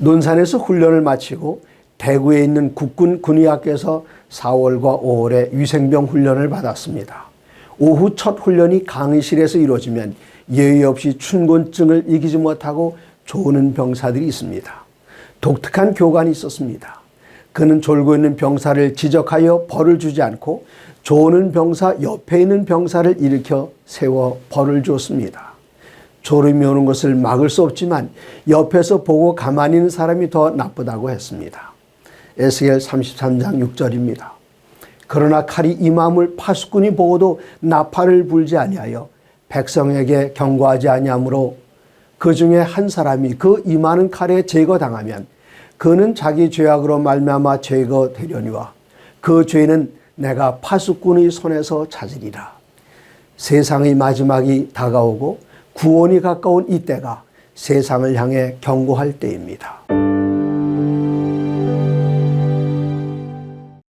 논산에서 훈련을 마치고 대구에 있는 국군 군의학교에서 4월과 5월에 위생병 훈련을 받았습니다. 오후 첫 훈련이 강의실에서 이루어지면 예의 없이 춘곤증을 이기지 못하고 조는 병사들이 있습니다. 독특한 교관이 있었습니다. 그는 졸고 있는 병사를 지적하여 벌을 주지 않고 조는 병사 옆에 있는 병사를 일으켜 세워 벌을 줬습니다. 졸음이 오는 것을 막을 수 없지만 옆에서 보고 가만히 있는 사람이 더 나쁘다고 했습니다. 에스겔 33장 6절입니다. 그러나 칼이 임함을 파수꾼이 보고도 나팔을 불지 아니하여 백성에게 경고하지 아니하므로 그 중에 한 사람이 그 임하는 칼에 제거당하면 그는 자기 죄악으로 말미암아 제거되려니와 그 죄는 내가 파수꾼의 손에서 찾으리라. 세상의 마지막이 다가오고 구원이 가까운 이때가 세상을 향해 경고할 때입니다.